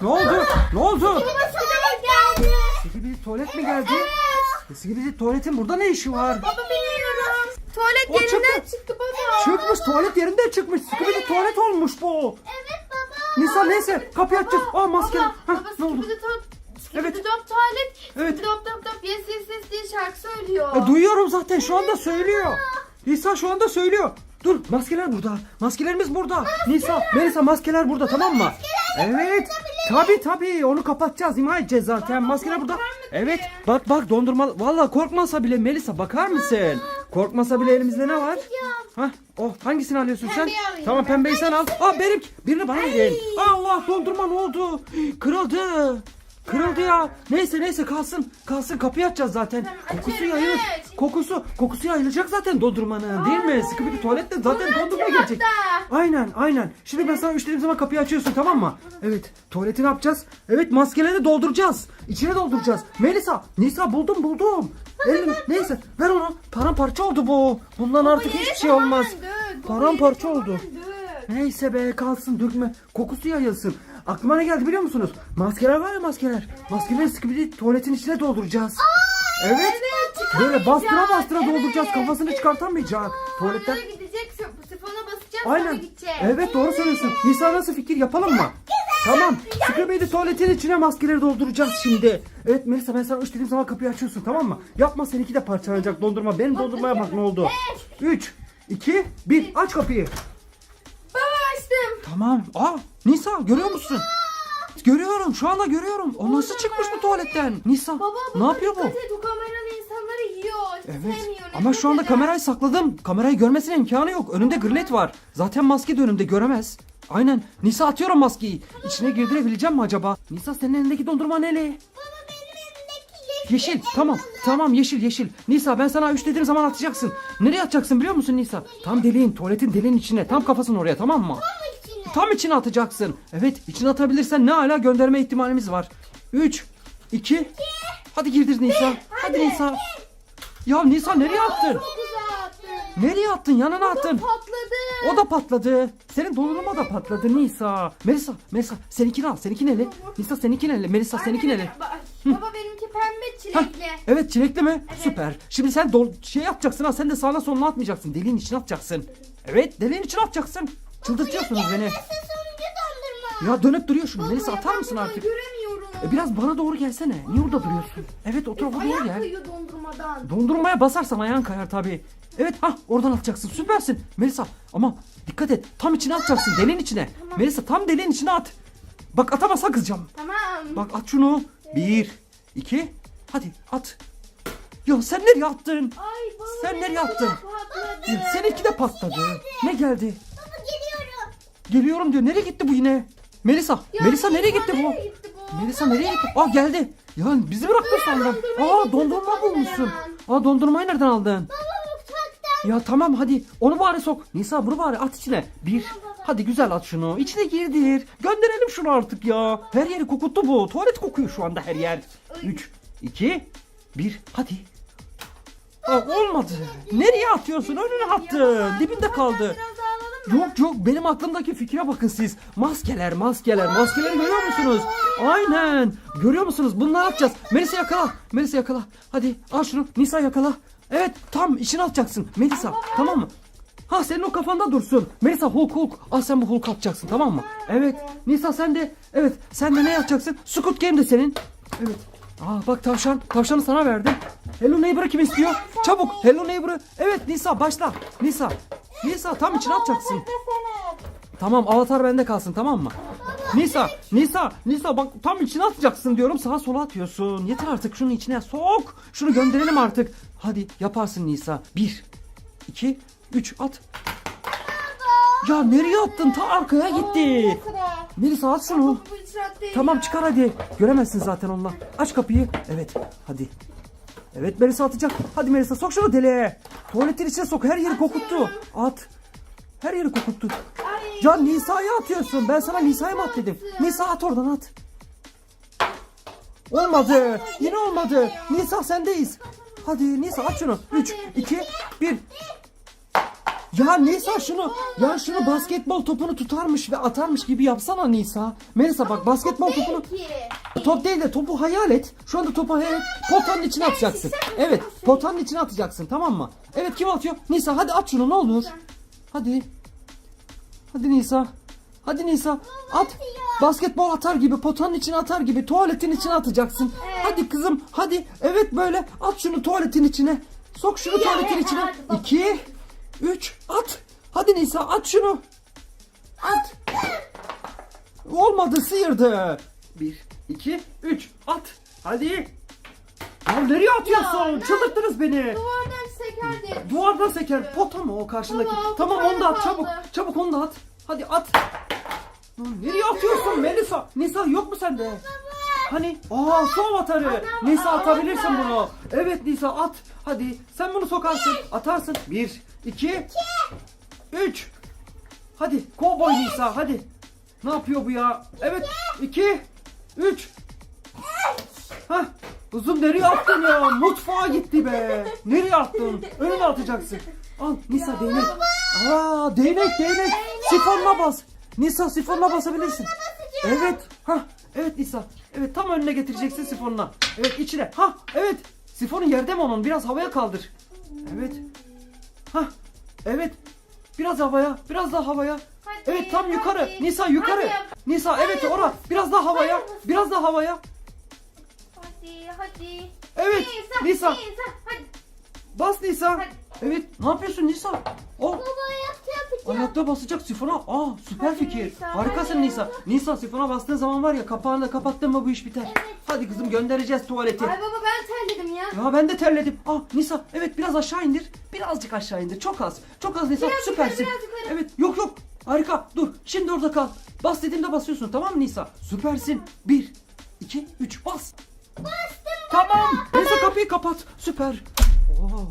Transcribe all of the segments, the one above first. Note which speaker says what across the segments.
Speaker 1: Ne oldu? Ne oldu?
Speaker 2: Baba tuvalet geldi.
Speaker 1: Skibidi tuvalet mi geldi? Skibidi tuvaletin burada ne işi var?
Speaker 2: Baba bilmiyorum. Tuvalet
Speaker 1: O
Speaker 2: yerinden
Speaker 1: çıktı.
Speaker 2: çıktı baba.
Speaker 1: Çıkmış tuvalet yerinden çıkmış. Skibidi tuvalet olmuş bu.
Speaker 2: Evet baba.
Speaker 1: Nisa neyse kapıyı açacağız. Aa maske.
Speaker 2: Baba,
Speaker 1: Hah,
Speaker 2: baba
Speaker 1: ne oldu?
Speaker 2: skibidi top.
Speaker 1: Evet.
Speaker 2: Skibidi top tuvalet.
Speaker 1: Evet.
Speaker 2: Skibidi top top top yes yes yes diye şarkı söylüyor.
Speaker 1: E, duyuyorum zaten şu anda söylüyor. Nisa şu anda söylüyor. Dur maskeler burada. Maskelerimiz burada. Nisa, Melisa maskeler burada tamam mı? Evet. Tabi tabi onu kapatacağız edeceğiz zaten. Maskeler burada. Evet bak bak dondurma. Valla korkmasa bile Melisa bakar mısın? Korkmasa bile elimizde ne var? Hah, oh hangisini alıyorsun sen?
Speaker 2: Pembeyi alayım
Speaker 1: Tamam pembeyi sen al. Aa benim birini bana verin. Allah dondurma ne oldu? Kırıldı. Kırıldı ya. Neyse neyse kalsın. Kalsın kapıyı açacağız zaten.
Speaker 2: Tamam,
Speaker 1: Kokusu
Speaker 2: açarım,
Speaker 1: yayılır. Kokusu kokusu yayılacak zaten dondurmanın değil mi? Sıkı bir tuvalette zaten
Speaker 2: Bunu
Speaker 1: dondurma gelecek.
Speaker 2: hatta.
Speaker 1: Aynen aynen. Şimdi ben sana üç dediğim zaman kapıyı açıyorsun tamam mı? Evet tuvaleti ne yapacağız? Evet maskeleri dolduracağız. İçine dolduracağız. Melisa, Nisa buldum buldum. Elim, neyse ver onu. Paramparça oldu bu. Bundan artık hiçbir şey olmaz. Paramparça oldu. Neyse be kalsın dökme. Kokusu yayılsın. Aklıma ne geldi biliyor musunuz? Maskeler var ya maskeler. Maskeleri sıkı bir tuvaletin içine dolduracağız. evet.
Speaker 2: evet,
Speaker 1: Böyle bastıra bastıra dolduracağız.
Speaker 2: Evet.
Speaker 1: Kafasını çıkartamayacak. Tuvaletten.
Speaker 2: Gidecek sif- sifona sonra
Speaker 1: Aynen. Evet doğru söylüyorsun. Nisa nasıl fikir yapalım mı? Tamam. Scrappy'de tuvaletin içine maskeleri dolduracağız şimdi. Evet Melisa ben sana üç dediğim zaman kapıyı açıyorsun tamam mı? Yapma seninki de parçalanacak dondurma. Benim dondurmaya bak ne oldu. 3, 2, 1 aç kapıyı.
Speaker 2: Baba açtım.
Speaker 1: Tamam. Aa Nisa görüyor musun? Görüyorum şu anda görüyorum. O nasıl çıkmış bu tuvaletten? Nisa
Speaker 2: Baba baba
Speaker 1: ne yapıyor bu?
Speaker 2: dikkat et o kameralı insanları yiyor.
Speaker 1: Evet
Speaker 2: Sevmiyor,
Speaker 1: ama
Speaker 2: nefret
Speaker 1: şu anda
Speaker 2: eder.
Speaker 1: kamerayı sakladım. Kamerayı görmesine imkanı yok. Önünde grillet var. Zaten maske de önümde göremez. Aynen. Nisa atıyorum maskeyi. İçine girdirebileceğim mi acaba? Nisa senin elindeki dondurma neli?
Speaker 2: Baba benim elimdeki
Speaker 1: Yeşil. Tamam. Tamam yeşil yeşil. Nisa ben sana üç dediğim zaman atacaksın. Nereye atacaksın biliyor musun Nisa? Tam deliğin tuvaletin deliğin içine. Tam kafasını oraya tamam mı? Tam içine atacaksın. Evet içine atabilirsen ne hala gönderme ihtimalimiz var. 3, 2, hadi girdir Nisa. Hadi Nisa. Ya Nisa nereye attın? Nereye attın? Yanına attın.
Speaker 2: Patladı.
Speaker 1: O da patladı. Senin dondurma da patladı Nisa. Melisa, Melisa seninkini al. Seninki neli? Nisa seninki neli? Melisa seninki neli?
Speaker 2: Ba- Baba benimki pembe çilekli.
Speaker 1: evet çilekli mi? Süper. Şimdi sen dol şey yapacaksın ha. Sen de sağına soluna atmayacaksın. Deliğin içine atacaksın. Evet deliğin içine atacaksın. Çıldırtıyorsunuz beni. Ya dönüp duruyor şunu. Melisa atar mısın artık?
Speaker 2: Göremiyorum.
Speaker 1: E, biraz bana doğru gelsene. Niye orada duruyorsun? Evet o tarafa doğru
Speaker 2: Ayak
Speaker 1: gel.
Speaker 2: kayıyor dondurmadan.
Speaker 1: Dondurmaya basarsan ayağın kayar tabii. Evet ha oradan atacaksın. Süpersin. Melisa ama dikkat et. Tam içine atacaksın. Deliğin içine. Melisa tam deliğin içine at. Bak atamazsa kızacağım.
Speaker 2: Tamam.
Speaker 1: Bak at şunu. Bir, iki. Hadi at. Ya sen nereye attın?
Speaker 2: Ay baba
Speaker 1: Sen
Speaker 2: benim
Speaker 1: nereye
Speaker 2: da
Speaker 1: attın?
Speaker 2: patladı.
Speaker 1: Seninki de patladı. Ne geldi?
Speaker 2: Geliyorum.
Speaker 1: Diyor. Nereye gitti bu yine? Melisa.
Speaker 2: Ya
Speaker 1: Melisa nereye gitti bu?
Speaker 2: nereye gitti bu?
Speaker 1: Melisa nereye gitti? Aa geldi. Ya bizi bıraktı sandım. Aa dondurma bulmuşsun. Aa dondurmayı nereden aldın? Ya tamam hadi onu bari sok. Nisa bunu bari at içine. Bir. Hadi güzel at şunu. İçine girdir. Gönderelim şunu artık ya. Her yeri kokuttu bu. Tuvalet kokuyor şu anda her yer. Üç, iki, bir. Hadi. Aa, olmadı. Nereye atıyorsun? Önüne attın. Dibinde kaldı. Yok yok benim aklımdaki fikre bakın siz. Maskeler maskeler maskeleri görüyor musunuz? Aynen. Görüyor musunuz? Bunları atacağız. Melisa yakala. Melisa yakala. Hadi al şunu. Nisa yakala. Evet tam içine atacaksın. Melisa tamam mı? Ha senin o kafanda dursun. Melisa Hulk Hulk. Al sen bu Hulk atacaksın tamam mı? Evet. Nisa sen de. Evet sen de ne yapacaksın? Squid Game de senin. Evet. Aa bak tavşan. Tavşanı sana verdim. Hello Neighbor'ı kim istiyor? Çabuk Hello Neighbor'ı. Evet Nisa başla. Nisa. Nisa tam içine atacaksın. Tamam avatar bende kalsın tamam mı? Nisa, Nisa, Nisa bak tam içine atacaksın diyorum sağa sola atıyorsun. Yeter artık şunu içine sok. Şunu gönderelim artık. Hadi yaparsın Nisa. Bir, iki, üç at. Ya nereye attın? Ta arkaya gitti. Melisa at şunu.
Speaker 2: Bu icraat değil
Speaker 1: Tamam
Speaker 2: ya.
Speaker 1: çıkar hadi. Göremezsin zaten onunla. Aç kapıyı. Evet hadi. Evet Melisa atacak. Hadi Melisa sok şunu deliğe. Tuvaletin içine sok. Her yeri kokuttu. At. Her yeri kokuttu.
Speaker 2: Ay.
Speaker 1: Ya Nisa'ya atıyorsun. Ben sana Nisa'ya mı at dedim. Nisa at oradan at. Olmadı. Yine olmadı. Nisa sendeyiz. Hadi Nisa at şunu. 3, 2, 1. Ya Nisa şunu ya şunu basketbol topunu tutarmış ve atarmış gibi yapsana Nisa. Melisa bak basketbol topunu
Speaker 2: Peki.
Speaker 1: top değil de topu hayal et. Şu anda topu hayal et. Potanın içine atacaksın. Evet potanın içine atacaksın tamam mı? Evet kim atıyor? Nisa hadi at şunu ne olur. Hadi. Hadi Nisa. Hadi Nisa at. Basketbol atar gibi potanın içine atar gibi tuvaletin içine atacaksın. Hadi kızım hadi. Evet böyle at şunu tuvaletin içine. Sok şunu tuvaletin içine. 2 3 at. Hadi Nisa at şunu. At. Olmadı sıyırdı. 1 2 3 at. Hadi. Ya nereye atıyorsun?
Speaker 2: Ya,
Speaker 1: Çıldırttınız beni.
Speaker 2: Duvardan seker diye.
Speaker 1: Duvardan seker. Pota mı o karşındaki?
Speaker 2: Baba,
Speaker 1: tamam onu da at çabuk.
Speaker 2: kaldı.
Speaker 1: Çabuk onu da at. Hadi at. Lan Nereye atıyorsun Melisa? Nisa yok mu sende? Hani? Aa son atarı. Nisa atabilirsin bunu. Evet Nisa at. Hadi sen bunu sokarsın. Atarsın. Bir, iki, üç. Hadi kovboy Nisa hadi. Ne yapıyor bu ya? Evet. iki, üç. Hah. Uzun nereye attın ya? Mutfağa gitti be. Nereye attın? Önüne atacaksın. Al Nisa değnek. Aa değnek değnek. Sifonuna bas. Nisa sifonuna basabilirsin. Evet. Ha evet Nisa. Evet tam önüne getireceksin sifonuna. Evet içine. Ha evet. Sifonu yerde mi onun? Biraz havaya kaldır. Evet. Ha evet. Biraz havaya. Biraz daha havaya.
Speaker 2: Hadi,
Speaker 1: Evet tam yukarı.
Speaker 2: hadi.
Speaker 1: Nisa yukarı.
Speaker 2: Hadi.
Speaker 1: Nisa evet ora. Biraz daha havaya. Biraz daha havaya.
Speaker 2: Hadi hadi.
Speaker 1: Evet, Nisa.
Speaker 2: Nisa. Hadi.
Speaker 1: Bas Nisa.
Speaker 2: Hadi.
Speaker 1: Evet. Ne yapıyorsun Nisa? Oh.
Speaker 2: Baba ayakta yapacağım.
Speaker 1: Ayakta basacak sifona. Aa süper
Speaker 2: Hadi
Speaker 1: fikir.
Speaker 2: Nisa,
Speaker 1: Harikasın
Speaker 2: hadi.
Speaker 1: Nisa. Nisa sifona bastığın zaman var ya kapağını da kapattın mı bu iş biter. Hadi kızım göndereceğiz tuvaleti.
Speaker 2: Ay baba ben terledim ya.
Speaker 1: Ya ben de terledim. Ah Nisa evet biraz aşağı indir. Birazcık aşağı indir. Çok az. Çok az Nisa.
Speaker 2: Biraz
Speaker 1: Süpersin.
Speaker 2: yukarı, biraz yukarı.
Speaker 1: Evet yok yok. Harika. Dur. Şimdi orada kal. Bas dediğimde basıyorsun tamam mı Nisa? Süpersin. Bir, iki, üç bas.
Speaker 2: Bastım.
Speaker 1: Tamam. Nisa kapıyı kapat. Süper. Oo,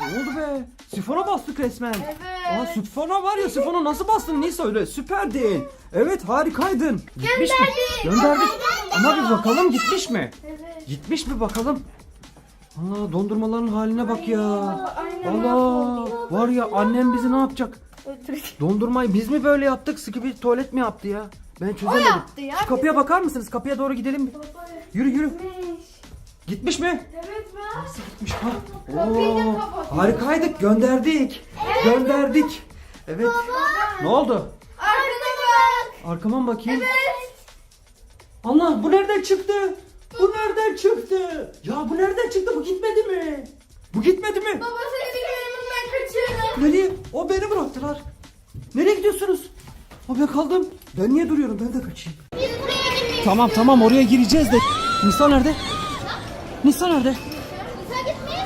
Speaker 1: ne oldu be? Sifona bastık resmen.
Speaker 2: Evet.
Speaker 1: Aa, sifona var ya sifona nasıl bastın Nisa öyle? Süperdin. Evet harikaydın. Gitmiş mi?
Speaker 2: Gönderdik.
Speaker 1: Ama bir bakalım gitmiş mi?
Speaker 2: Evet.
Speaker 1: Gitmiş mi bakalım? Allah dondurmaların haline bak ya. Allah var ya annem bizi ne yapacak? Dondurmayı biz mi böyle yaptık? Sıkı bir tuvalet mi yaptı ya? Ben çözemedim.
Speaker 2: yaptı ya,
Speaker 1: Şu kapıya bakar mısınız? Kapıya doğru gidelim mi? Yürü yürü. Gitmiş mi?
Speaker 2: Evet ben.
Speaker 1: Gitmiş ha. Oo, harikaydık. Gönderdik. Gönderdik. Evet. Ne oldu?
Speaker 2: Arkana bak.
Speaker 1: Arkama mı bakayım?
Speaker 2: Evet.
Speaker 1: Allah bu nereden çıktı? Bu nereden çıktı? Ya bu nereden çıktı? Bu gitmedi mi? Bu gitmedi mi?
Speaker 2: Baba seni ben kaçıyorum.
Speaker 1: Nereye? O beni bıraktılar. Nereye gidiyorsunuz? O ben kaldım. Ben niye duruyorum? Ben de kaçayım.
Speaker 2: Biz buraya gitmeyiz.
Speaker 1: Tamam tamam oraya gireceğiz de. Nisa nerede? Nisa nerede?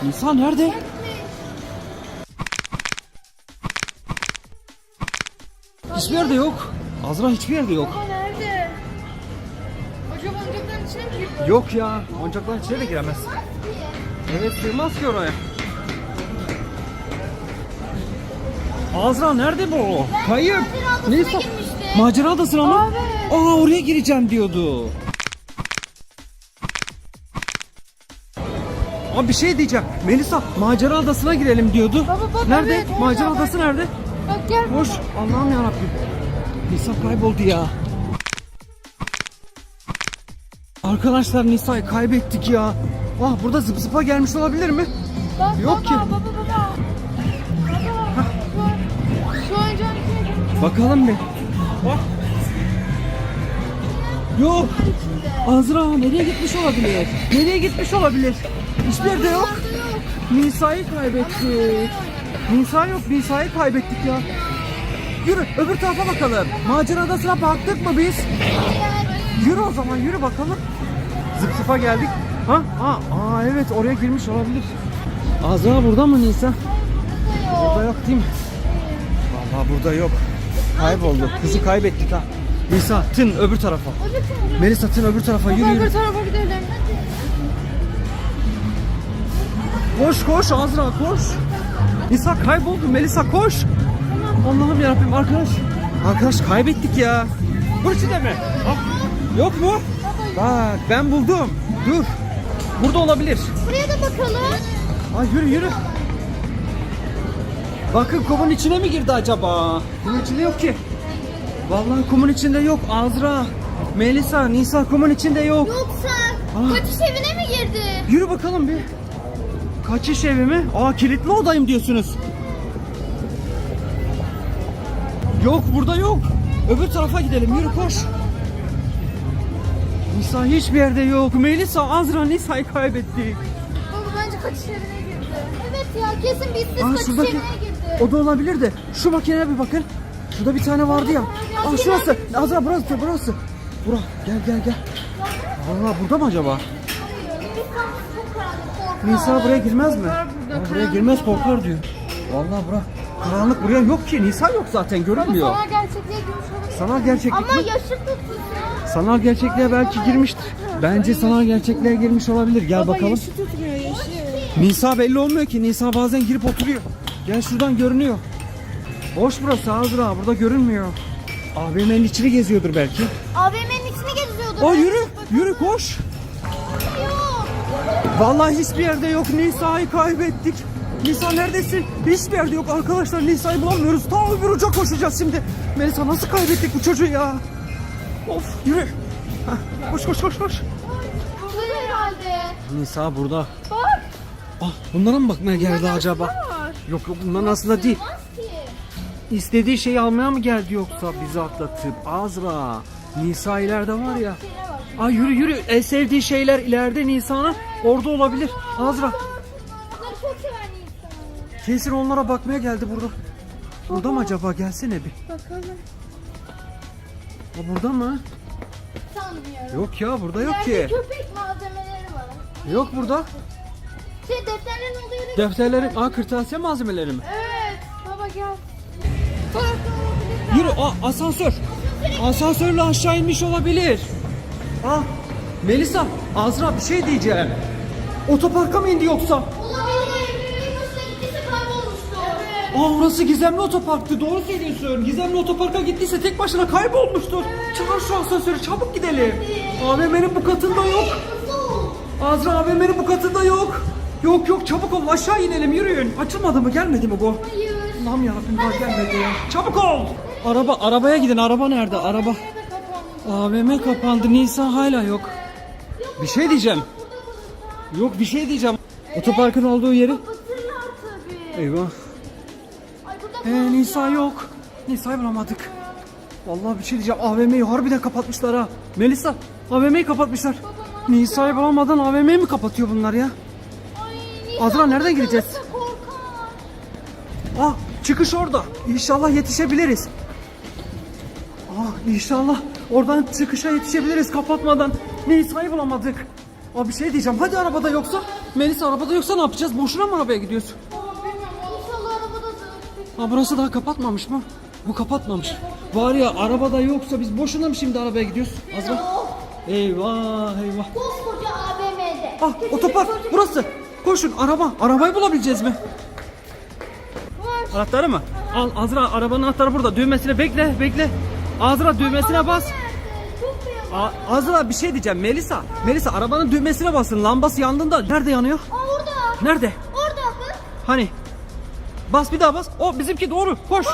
Speaker 2: Nisa
Speaker 1: nerede? Hiçbir yerde yok. Azra hiçbir yerde yok.
Speaker 2: Baba nerede? Acaba oyuncakların içine mi girdi?
Speaker 1: Yok ya. Oyuncakların içine de giremez. Evet sığmaz ki oraya. Azra nerede bu? Kayıp. Nisa. Macera adasına mı? Aa oraya gireceğim diyordu. Abi bir şey diyeceğim. Melisa macera adasına girelim diyordu.
Speaker 2: Baba, baba,
Speaker 1: nerede?
Speaker 2: evet, orada,
Speaker 1: macera
Speaker 2: bak.
Speaker 1: adası nerede?
Speaker 2: Bak gel.
Speaker 1: Hoş. Allah'ım yarabbim. Nisa kayboldu ya. Arkadaşlar Nisa'yı kaybettik ya. Ah burada zıp zıpa gelmiş olabilir mi?
Speaker 2: Bak,
Speaker 1: Yok
Speaker 2: baba,
Speaker 1: ki.
Speaker 2: Baba baba. Baba. Bak. Şu oyuncağın içine girmiş.
Speaker 1: Bakalım bir. Bak. Yok. Azra nereye gitmiş olabilir? Nereye gitmiş olabilir? Hiçbir yerde yok. Nisa'yı kaybettik. Nisa yok. Nisa'yı kaybettik ya. Yürü öbür tarafa bakalım. Macera adasına baktık mı biz? Yürü o zaman yürü bakalım. Zıp zıpa geldik. Ha? Ha, aa evet oraya girmiş olabilir. Azra burada mı Nisa? Burada yok değil mi? Vallahi burada yok. Kayboldu. Kızı kaybettik ha. Nisa tın öbür tarafa. Melisa tın öbür tarafa yürü yürü.
Speaker 2: Öbür tarafa gidelim.
Speaker 1: Koş koş Azra koş. Nisa kayboldu Melisa koş. Allah'ım yarabbim arkadaş. Arkadaş kaybettik ya. Bu içinde mi? Yok mu? Bak ben buldum. Dur. Burada olabilir.
Speaker 2: Buraya da bakalım.
Speaker 1: Ay yürü yürü. Bakın kumun içine mi girdi acaba? Kumun içinde yok ki. Vallahi kumun içinde yok. Azra, Melisa, Nisa kumun içinde yok.
Speaker 2: Yoksa
Speaker 1: Ah.
Speaker 2: kaçış evine mi girdi?
Speaker 1: Yürü bakalım bir. Kaçış evi mi? Aa kilitli odayım diyorsunuz. Yok burada yok. Öbür tarafa gidelim. Yürü koş. Nisa hiçbir yerde yok. Melisa, Azra, Nisa'yı kaybettik.
Speaker 2: Baba bence kaçış evine girdi. Evet ya kesin bizsiz
Speaker 1: Aa,
Speaker 2: kaçış
Speaker 1: şuradaki-
Speaker 2: evine girdi.
Speaker 1: O da olabilir de şu makineye bir bakın. Şurada bir tane vardı ya. Aa şurası. Azra burası burası. Bura gel gel gel. Valla burada mı acaba? Nisa buraya girmez mi? Aa, buraya girmez korkar diyor. Valla bura karanlık buraya yok ki. Nisa yok zaten görünmüyor.
Speaker 2: Sanal gerçekliğe girmiş.
Speaker 1: Sanal gerçeklik
Speaker 2: Ama
Speaker 1: mi?
Speaker 2: yaşı.
Speaker 1: Sanal gerçekliğe belki girmiştir. Bence sanal gerçekliğe girmiş olabilir. Gel bakalım.
Speaker 2: tutmuyor yaşı.
Speaker 1: Nisa belli olmuyor ki. Nisa bazen girip oturuyor. Gel şuradan görünüyor. Boş burası Azra. Burada görünmüyor. AVM'nin içini geziyordur belki.
Speaker 2: AVM'nin içini geziyordu.
Speaker 1: O yürü. Yürü koş.
Speaker 2: Yok.
Speaker 1: Vallahi hiçbir yerde yok. Nisa'yı kaybettik. Nisa neredesin? Hiçbir yerde yok arkadaşlar. Nisa'yı bulamıyoruz. Ta öbür uca koşacağız şimdi. Melisa nasıl kaybettik bu çocuğu ya? Of yürü. Hah, koş koş koş koş.
Speaker 2: Burada herhalde.
Speaker 1: Nisa burada.
Speaker 2: Bak.
Speaker 1: Ah bunlara mı bakmaya geldi acaba?
Speaker 2: Var.
Speaker 1: Yok yok bunların aslında değil.
Speaker 2: Ki.
Speaker 1: İstediği şeyi almaya mı geldi yoksa bizi atlatıp Azra Nisa ileride var ya Ay yürü yürü en sevdiği şeyler ileride Nisa'nın orada olabilir Azra kesin onlara bakmaya geldi burada Burada mı acaba gelsene bir
Speaker 2: Bakalım.
Speaker 1: O burada mı?
Speaker 2: Sanmıyorum.
Speaker 1: Yok ya burada yok ki
Speaker 2: köpek malzemeleri var.
Speaker 1: Yok burada
Speaker 2: Şey defterlerin olduğu yere
Speaker 1: Defterlerin Aa kırtasiye malzemeleri mi?
Speaker 2: Evet. Baba gel.
Speaker 1: Yürü aa, asansör Asansörle aşağı inmiş olabilir Ah Melisa Azra bir şey diyeceğim Otoparka mı indi yoksa?
Speaker 2: Olabilir. Yunus'la gittiyse kaybolmuştu. Evet.
Speaker 1: Aa orası gizemli otoparktı doğru söylüyorsun. Gizemli otoparka gittiyse tek başına kaybolmuştur. Çağır şu asansörü çabuk gidelim. AVM'nin bu katında yok. Azra AVM'nin bu katında yok. Yok yok çabuk ol aşağı inelim yürüyün. Açılmadı mı gelmedi mi bu?
Speaker 2: Hayır.
Speaker 1: Allah'ım yarabbim daha gelmedi ya. Çabuk ol. Araba arabaya gidin araba nerede araba? AVM kapandı Nisa hala yok. Bir şey diyeceğim. Yok bir şey diyeceğim. Otoparkın olduğu yeri.
Speaker 2: Kapatırlar tabii.
Speaker 1: Eyvah.
Speaker 2: Ay burada
Speaker 1: Ee, Nisa yok. Nisa'yı bulamadık. Vallahi bir şey diyeceğim. AVM'yi harbiden kapatmışlar ha. Melisa, AVM'yi kapatmışlar. Nisa'yı bulamadan AVM'yi mi kapatıyor bunlar ya?
Speaker 2: Ay, Nisa
Speaker 1: Azra, nereden
Speaker 2: burada
Speaker 1: gideceğiz? Çıkış orada. İnşallah yetişebiliriz. Ah, inşallah oradan çıkışa yetişebiliriz kapatmadan. Nisa'yı bulamadık. Aa, bir şey diyeceğim. Hadi arabada yoksa. Melisa arabada yoksa ne yapacağız? Boşuna mı arabaya
Speaker 2: arabadadır.
Speaker 1: Ha burası daha kapatmamış mı? Bu kapatmamış. Var ya arabada yoksa biz boşuna mı şimdi arabaya gidiyoruz? Azra. Eyvah eyvah.
Speaker 2: Koskoca AVM'de.
Speaker 1: Ah otopark burası. Koşun araba. Arabayı bulabileceğiz mi? Anahtarı mı? Al Azra arabanın anahtarı burada. Düğmesine bekle bekle. Azra düğmesine bas. A- Azra bir şey diyeceğim. Melisa. Melisa arabanın düğmesine basın. Lambası yandığında nerede yanıyor?
Speaker 2: Aa orada.
Speaker 1: Nerede?
Speaker 2: Orada bak.
Speaker 1: Hani? Bas bir daha bas. O bizimki doğru. Koş.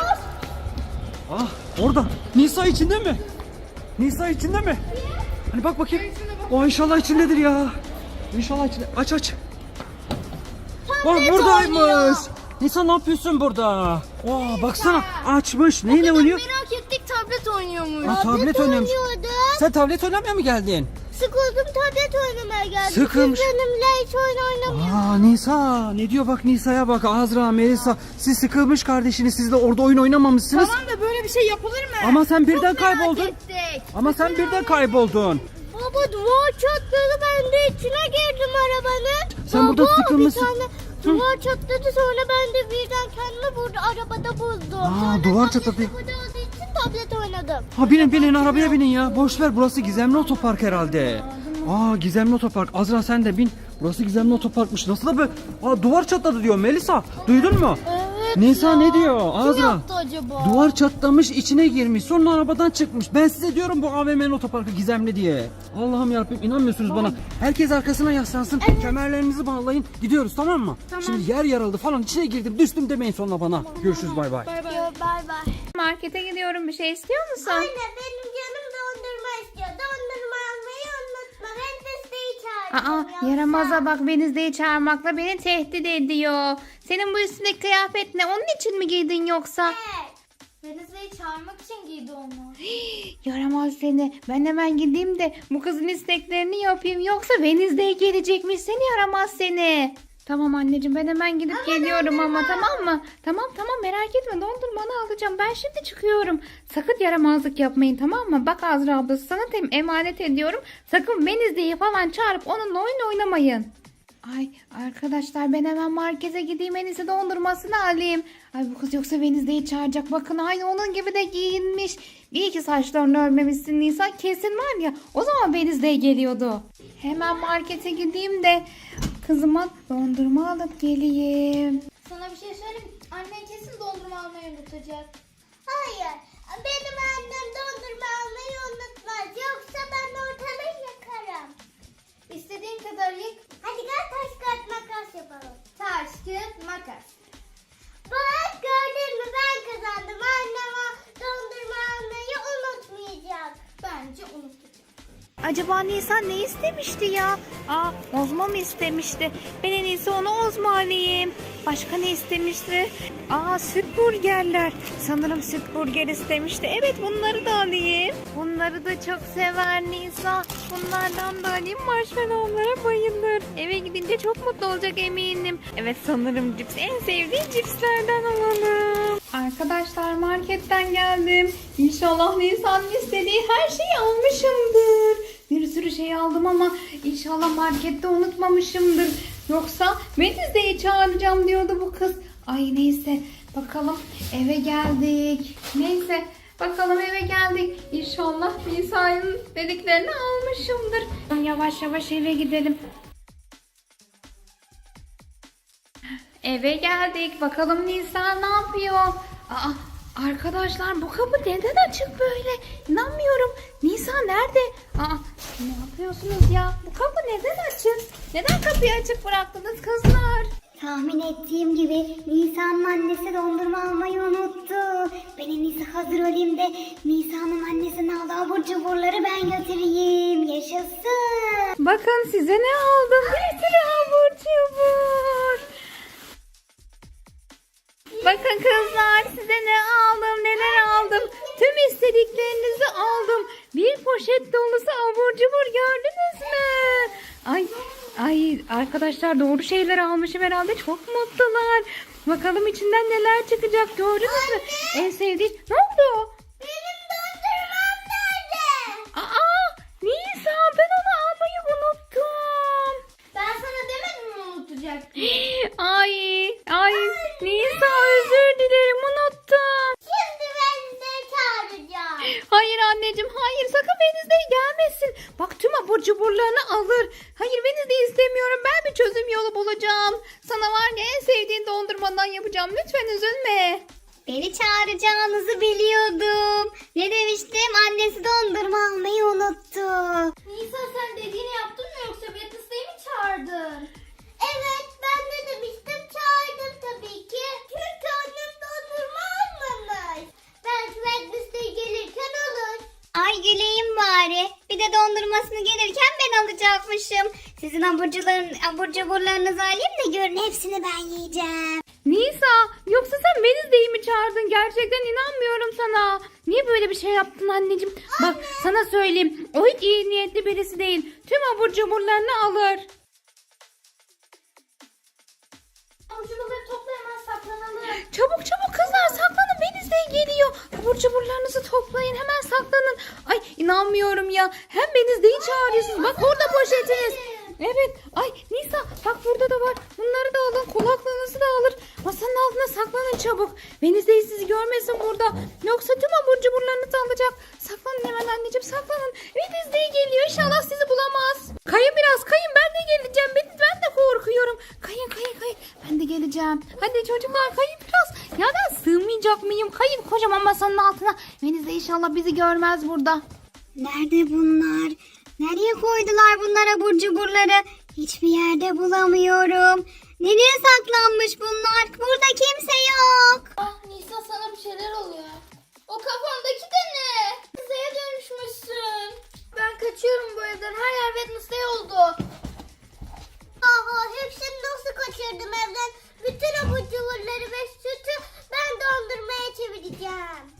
Speaker 1: Ah orada. Nisa içinde mi? Nisa içinde mi? Hani bak bakayım. O inşallah içindedir ya. İnşallah içinde. Aç aç. Oh
Speaker 2: Tablet
Speaker 1: buradaymış.
Speaker 2: oynuyor.
Speaker 1: Nisa ne yapıyorsun burada? Oo baksana açmış. Neyle oynuyor?
Speaker 2: Merak ettik tablet oynuyormuş.
Speaker 1: Ha, tablet oynuyormuş.
Speaker 3: oynuyordum.
Speaker 1: Sen tablet oynamaya mı geldin?
Speaker 3: Sıkıldım tablet oynamaya geldim.
Speaker 1: Sıkılmış.
Speaker 3: Benimle hiç oyun oynamıyorsunuz.
Speaker 1: Aa Nisa ne diyor bak Nisa'ya bak Azra Melisa siz sıkılmış kardeşiniz siz de orada oyun oynamamışsınız.
Speaker 2: Tamam da böyle bir şey yapılır mı?
Speaker 1: Ama sen birden kayboldun.
Speaker 2: Ettik.
Speaker 1: Ama sen birden kayboldun.
Speaker 3: Baba duvar çatladı ben de içine girdim arabanın.
Speaker 1: Sen burada
Speaker 3: Baba,
Speaker 1: sıkılmışsın.
Speaker 3: Bir tane duvar çatladı sonra ben de birden kendimi burada arabada buldum.
Speaker 1: Aa,
Speaker 3: Sonra
Speaker 1: duvar çatladı.
Speaker 3: Burada olduğu için tablet oynadım.
Speaker 1: Ha binin binin arabaya binin ya. Boş ver burası gizemli otopark herhalde. Aa gizemli otopark. Azra sen de bin. Burası gizemli otoparkmış. Nasıl da böyle? Aa duvar çatladı diyor Melisa. Duydun mu?
Speaker 3: Evet
Speaker 2: çatıyor.
Speaker 1: Nisa ne diyor?
Speaker 2: Kim
Speaker 1: Azra.
Speaker 2: yaptı acaba?
Speaker 1: Duvar çatlamış içine girmiş sonra arabadan çıkmış. Ben size diyorum bu AVM'nin otoparkı gizemli diye. Allah'ım yarabbim inanmıyorsunuz bana. Herkes arkasına yaslansın. Kemerlerinizi bağlayın. Gidiyoruz tamam mı? Şimdi yer yarıldı falan içine girdim düştüm demeyin sonra bana. Görüşürüz bay bay.
Speaker 2: Bay bay.
Speaker 3: Bay bay.
Speaker 4: Markete gidiyorum bir şey istiyor musun?
Speaker 3: Anne benim canım dondurma istiyor. Dondurma almayı unutma. Ben de isteği çağıracağım.
Speaker 4: Aa yaramaza bak Venizde'yi çağırmakla beni tehdit ediyor. Senin bu üstündeki kıyafet ne? Onun için mi giydin yoksa?
Speaker 3: Evet.
Speaker 2: Denizli'yi çağırmak için giydi onu.
Speaker 4: Yaramaz seni. Ben hemen gideyim de bu kızın isteklerini yapayım. Yoksa Venizde'ye gelecekmiş seni yaramaz seni. Tamam anneciğim ben hemen gidip geliyorum ama tamam mı? Tamam tamam merak etme dondurmanı alacağım. Ben şimdi çıkıyorum. Sakın yaramazlık yapmayın tamam mı? Bak Azra ablası sana tem emanet ediyorum. Sakın Venizde'yi falan çağırıp onunla oyun oynamayın. Ay arkadaşlar ben hemen markete gideyim en iyisi dondurmasını alayım. Ay bu kız yoksa Venizde'yi çağıracak. Bakın aynı onun gibi de giyinmiş. İyi ki saçlarını örmemişsin Nisa. Kesin var ya o zaman Venizde'ye geliyordu. Hemen markete gideyim de kızıma dondurma alıp geleyim.
Speaker 2: Sana bir şey söyleyeyim. Annen kesin dondurma almayı unutacak.
Speaker 3: Hayır. Benim annem dondurma almayı unutmaz. Yoksa ben ortalığı yakarım.
Speaker 2: İstediğin kadar yık.
Speaker 3: Hadi gel taş kağıt makas yapalım.
Speaker 2: Taş, kağıt, makas.
Speaker 3: Bak gördün mü ben kazandım. Annem dondurma almayı unutmayacak.
Speaker 2: Bence unutacak.
Speaker 4: Acaba Nisa ne istemişti ya? Aa ozma mı istemişti? Ben en iyisi ona ozma alayım. Başka ne istemişti? Aa süt burgerler. Sanırım süt burger istemişti. Evet bunları da alayım. Bunları da çok sever Nisa. Bunlardan da alayım. Marshmallowlara bayılır. Eve gidince çok mutlu olacak eminim. Evet sanırım cips en sevdiği cipslerden alalım. Arkadaşlar marketten geldim. İnşallah Nisa'nın istediği her şeyi almışımdır. Bir sürü şey aldım ama inşallah markette unutmamışımdır. Yoksa Wednesday'i çağıracağım diyordu bu kız. Ay neyse bakalım eve geldik. Neyse bakalım eve geldik. İnşallah Nisa'nın dediklerini almışımdır. Yavaş yavaş eve gidelim. Eve geldik. Bakalım Nisa ne yapıyor? Aa, arkadaşlar bu kapı neden açık böyle? İnanmıyorum. Nisa nerede? Aa, ne yapıyorsunuz ya? Bu kapı neden açık? Neden kapıyı açık bıraktınız kızlar?
Speaker 3: Tahmin ettiğim gibi Nisa'nın annesi dondurma almayı unuttu. Ben en iyisi hazır olayım da Nisa'nın annesinin aldığı abur cuburları ben götüreyim. Yaşasın.
Speaker 4: Bakın size ne aldım? Bir sürü abur cubur. Bakın kızlar size ne aldım neler aldım. Tüm istediklerinizi aldım. Bir poşet dolusu abur cubur gördünüz mü? Ay ay arkadaşlar doğru şeyler almışım herhalde çok mutlular. Bakalım içinden neler çıkacak gördünüz mü? En sevdiğim ne oldu?
Speaker 3: Benim dondurmam nerede?
Speaker 4: Aa Nisa ben onu almayı unuttum.
Speaker 2: Ben sana demedim mi unutacak?
Speaker 4: Ay, ay Nisa özür dilerim unuttum.
Speaker 3: Şimdi ben de çağıracağım.
Speaker 4: Hayır anneciğim hayır sakın Venizde gelmesin. Bak tüm abur cuburlarını alır. Hayır Venizde istemiyorum ben bir çözüm yolu bulacağım. Sana var ya en sevdiğin dondurmadan yapacağım lütfen üzülme.
Speaker 3: Beni çağıracağınızı biliyordum. Ne demiştim? Annesi dondurma almayı unuttu.
Speaker 2: Nisa sen dediğini yaptın mı yoksa Wednesday'i mi çağırdın?
Speaker 3: Evet ben de demiştim çağırdım tabii ki. Çünkü annem dondurma almamış. Belki Wednesday gelirken alır. Ay güleyim bari. Bir de dondurmasını gelirken ben alacakmışım. Sizin aburcuların, abur cuburlarınızı alayım da görün hepsini ben yiyeceğim.
Speaker 4: Nisa yoksa sen Venizde'yi mi çağırdın? Gerçekten inanmıyorum sana. Niye böyle bir şey yaptın anneciğim? Bak sana söyleyeyim. O hiç iyi niyetli birisi değil. Tüm abur cuburlarını alır.
Speaker 2: Avucuları topla hemen saklanalım.
Speaker 4: Çabuk çabuk kızlar saklanın Venizde geliyor. Abur cuburlarınızı toplayın hemen saklanın. Ay inanmıyorum ya. Hem Venizde'yi çağırıyorsunuz. Bak orada poşetiniz. Evet. Ay Nisa bak burada da var. Bunları da alın. Kulaklığınızı da alır. Masanın altına saklanın çabuk. Venizde'yi sizi görmesin burada. Yoksa tüm abur cuburlarınızı alacak. Saklanın hemen anneciğim saklanın. Venizde geliyor. İnşallah sizi bulamaz. Kayın biraz kayın. Ben de geleceğim. Ben de korkuyorum. Kayın kayın kayın. Ben de geleceğim. Hadi çocuklar kayın biraz. koyacağım ama masanın altına. Venizde inşallah bizi görmez burada.
Speaker 3: Nerede bunlar? Nereye koydular bunlar abur cuburları? Hiçbir yerde bulamıyorum. Nereye saklanmış bunlar? Burada kimse yok.
Speaker 2: Ah Nisa sana bir şeyler oluyor. O kafandaki de ne? Kızaya dönüşmüşsün. Ben kaçıyorum bu evden. Her yer Wednesday oldu.
Speaker 3: Aha hepsini nasıl kaçırdım evden? Bütün abur cuburları ve sütü ben dondurmaya çevireceğim.